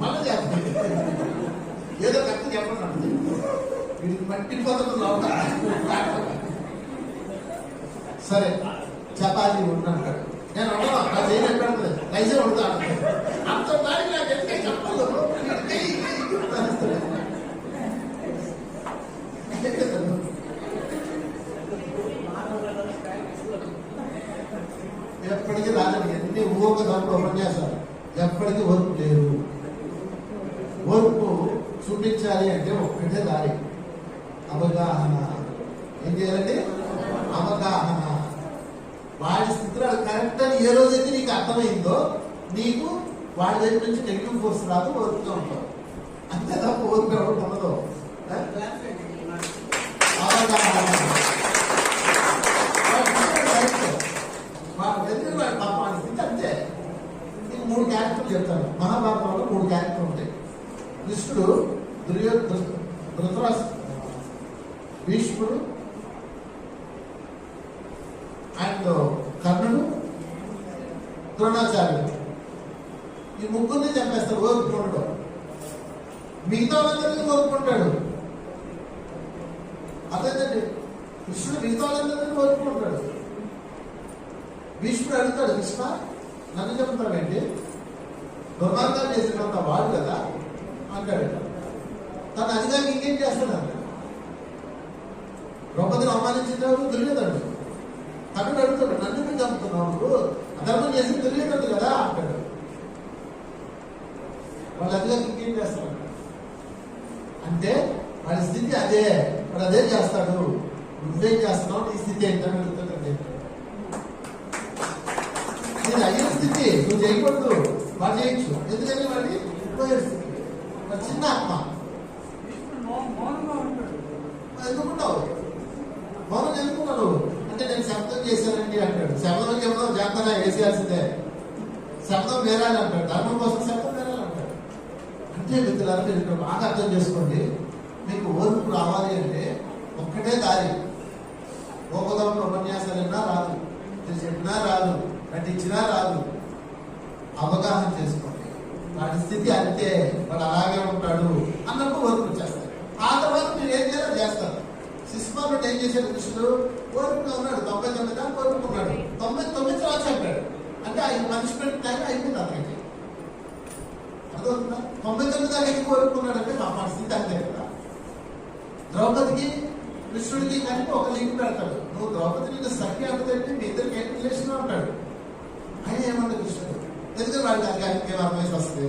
మళ్ళీ చేస్తాను ఏదో కరెక్ట్ చెప్పండి. వీడికి పట్టిపోతుంది లోపల. సరే చపాతీ ఉంటాను నేను ఉండను అక్కడ చేయలేదు పెడతలేదు రైసే ఉంటాను అంత దానికి నాకు ఎందుకే చెప్పదు ఎప్పటికీ రాదండి ఎన్ని ఊహక దాంట్లో ఉపన్యాసాలు? ఎప్పటికీ ఓర్పు లేదు ఓర్పు చూపించాలి అంటే ఒక్కటే దారి. అవగాహన. ఏం చేయాలండి? అవగాహన. వాడి స్థితిలో కరెక్ట్ అని ఏ రోజైతే నీకు అర్థమైందో నీకు వాడి దగ్గర నుంచి నెగిటివ్ ఫోర్స్ రాదు ఓర్పుగా ఉంటావు. అంతే తప్ప ఓర్పు ఎవరు ఉండదు. అవగాహన. వాడు ఎందుకు వాడు పాపం స్థితి అంతే. మూడు క్యారెక్టర్లు చెప్తాను. మహాభారతంలో మూడు క్యారెక్టర్లు ఉంటాయి. కృష్ణుడు దుర్యో ధృతరాస్ భీష్ముడు అండ్ కర్ణుడు ద్రోణాచార్యుడు. ఈ ముగ్గురిని చంపేస్తారు ఓర్పుకుంటాడు. మిగతా వాళ్ళందరినీ ఓర్పుకుంటాడు? అదేంటండి కృష్ణుడు మిగతా వాళ్ళందరినీ ఓర్పుకుంటాడు? భీష్ముడు అడుగుతాడు కృష్ణ నన్ను చెప్తావేంటి దుర్మార్గాలు చేసినంత వాడు కదా? అంటాడు. తను అదిగా ఇంకేం చేస్తాడు ద్రౌపదిని అవమానించేవాడు దుర్యోధనుడు. తను అడుగుతాడు నన్ను మీరు చంపుతున్నావు అధర్మం చేసి దుర్యోధనుడు కదా? అంటాడు. వాళ్ళు అదిగా ఇంకేం చేస్తాడు అంటే వాడి స్థితి అదే. వాడు అదే చేస్తాడు. నువ్వేం చేస్తున్నావు? నీ స్థితి ఏంటని అడుగుతాడండి ఇది అయ్యే స్థితి నువ్వు చేయకూడదు. వాడు చేయొచ్చు. ఎందుకని వాడి? పోయే స్థితి వాడు చిన్న ఆత్మ. ఎందుకుంటావు? మౌనం ఎందుకున్నావు అంటే నేను శబ్దం చేశానండి అంటాడు. శబ్దం చెబుదాం జాతర వేసేయాల్సిందే. శబ్దం వేరాలి అంటాడు. ధర్మం కోసం శబ్దం వేరాలి అంటాడు. అంటే మిత్రులారా మీరు ఇక్కడ బాగా అర్థం చేసుకోండి. మీకు ఓర్పు రావాలి అంటే ఒక్కటే దారి. ఓపదంలో ఉపన్యాసాలన్నా రాదు. మీరు చెప్పినా రాదు. నటించినా రాదు. అవగాహన చేసుకోండి. వాడి స్థితి అంతే. వాడు అలాగే ఉంటాడు అన్నప్పుడు ఓర్పు చేస్తాడు ఆ తర్వాత మీరు ఏం చేయాలో చేస్తారు. శిశుపాలుడు ఏం చేశాడు కృష్ణుడు? ఓర్పుగా ఉన్నాడు. తొంభై తొమ్మిది దాకా ఓర్పుకున్నాడు. తొంభై తొమ్మిది తర్వాత చెప్పాడు. అంటే ఆయన పనిష్మెంట్ టైం అయిపోయింది అతనికి. అర్థమవుతుందా? తొంభై తొమ్మిది దాకా ఎందుకు ఓర్పుకున్నాడంటే మా పరిస్థితి అంతే కదా. ద్రౌపదికి కృష్ణుడికి కలిపి ఒక లింక్ పెడతాడు. నువ్వు ద్రౌపది నీకు సఖ్య అంటుందంటే మీ ఇద్దరికి ఏం రిలేషన్ అంటాడు ఆయన ఏమన్నా కృష్ణుడు ఎందుకంటే వాళ్ళకి అది ఏం అర్థమైతే వస్తుంది